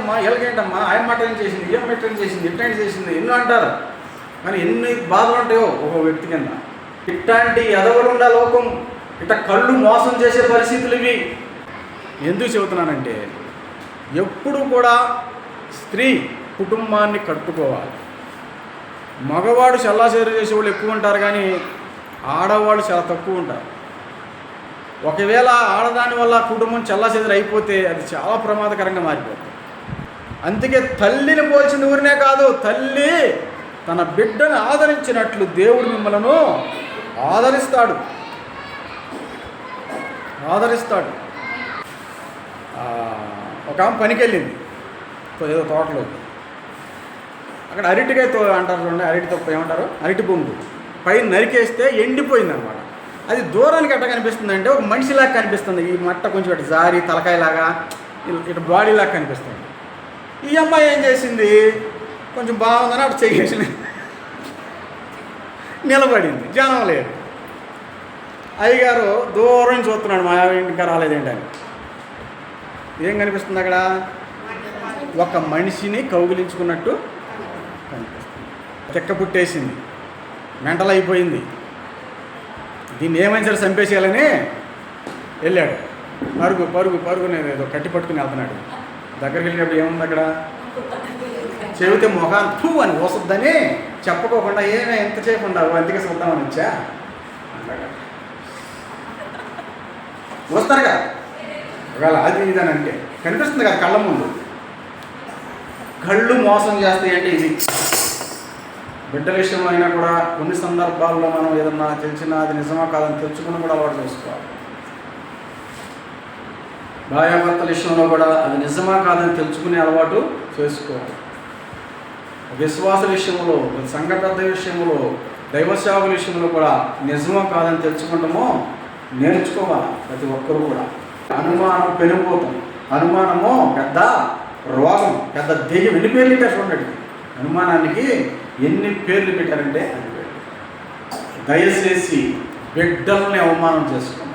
ఏంటమ్మా వీళ్ళకేంటమ్మా ఆయన మాట ఏం చేసింది? ఏం మాట ఏం చేసింది? ఇట్లాంటి చేసింది? ఎన్నో అంటారు. కానీ ఎన్ని బాధలు ఉంటాయో ఒక వ్యక్తి కింద. ఇట్లాంటి ఎదవలుండ లోకం ఇట్లా కళ్ళు మోసం చేసే పరిస్థితులు ఇవి. ఎందుకు చెబుతున్నానంటే ఎప్పుడు కూడా స్త్రీ కుటుంబాన్ని కట్టుకోవాలి. మగవాడు చల్లాచేరు చేసేవాళ్ళు ఎక్కువ ఉంటారు కానీ ఆడవాళ్ళు చాలా తక్కువ ఉంటారు. ఒకవేళ ఆడదాని వల్ల కుటుంబం చల్లాచెదురు అయిపోతే అది చాలా ప్రమాదకరంగా మారిపోతుంది. అందుకే తల్లిని పోల్చిన ఊరినే కాదు తల్లి తన బిడ్డను ఆదరించినట్లు దేవుడు మిమ్మలను ఆదరిస్తాడు. ఆదరిస్తాడు. ఒక ఆమె పనికి వెళ్ళింది తో- ఏదో తోటలో. అక్కడ అరటికాయ తో అంటారు చూడండి అరటి తప్ప ఏమంటారు? అరటి బొంగు. పైన నరికేస్తే ఎండిపోయింది అనమాట అది దూరానికి ఎట్ట కనిపిస్తుంది అంటే ఒక మనిషిలాగా కనిపిస్తుంది. ఈ మట్ట కొంచెం ఇటు జారి తలకాయలాగా ఇటు బాడీలాగా కనిపిస్తుంది. ఈ అమ్మాయి ఏం చేసింది? కొంచెం బాగుందని అటు చేసి నిలబడింది. జనం లేదు. అయ్యగారు దూరం నుంచి చూస్తున్నాడు మా ఆవిడ ఇంకా రాలేదేంటని ఏం కనిపిస్తుంది అక్కడ? ఒక మనిషిని కౌగిలించుకున్నట్టు కనిపిస్తుంది. చెక్క పుట్టేసింది. మెంటల్ అయిపోయింది. దీన్ని ఏమైనా సరే చంపేసేయాలని వెళ్ళాడు. పరుగు పరుగు పరుగు నేను ఏదో కట్టి పట్టుకుని వెళ్తున్నాడు. దగ్గరికి వెళ్ళినప్పుడు ఏముంది అక్కడ? చెబితే మొఖాన్ని పూ అని వస్తుందని చెప్పుకోకుండా ఏమే ఎంత చేయకుండా అందుకే చూద్దామని వచ్చా? వస్తారు కదా? ఒకవేళ అది ఇదని అంటే కనిపిస్తుంది కదా కళ్ళ ముందు. కళ్ళు మోసం చేస్తాయి అంటే ఇది? బిడ్డల విషయంలో అయినా కూడా కొన్ని సందర్భాల్లో మనం ఏదన్నా తెలిసినా అది నిజమా కాదని తెలుసుకుని కూడా అలవాటు చేసుకోవాలి. భార్యాభర్తల విషయంలో కూడా అది నిజమా కాదని తెలుసుకునే అలవాటు చేసుకోవాలి విశ్వాస విషయంలో సంఘ పెద్ద విషయంలో దైవ సేవల విషయంలో కూడా నిజమో కాదని తెలుసుకుంటామో నేర్చుకోవాలి ప్రతి ఒక్కరూ కూడా. అనుమానం పెరిగిపోతాం. అనుమానము పెద్ద రోగం పెద్ద దెయ్యం. ఎన్ని పేర్లు పెట్టారు చూడండి. అనుమానానికి ఎన్ని పేర్లు పెట్టారంటే అది దయచేసి బిడ్డల్ని అవమానం చేసుకోండి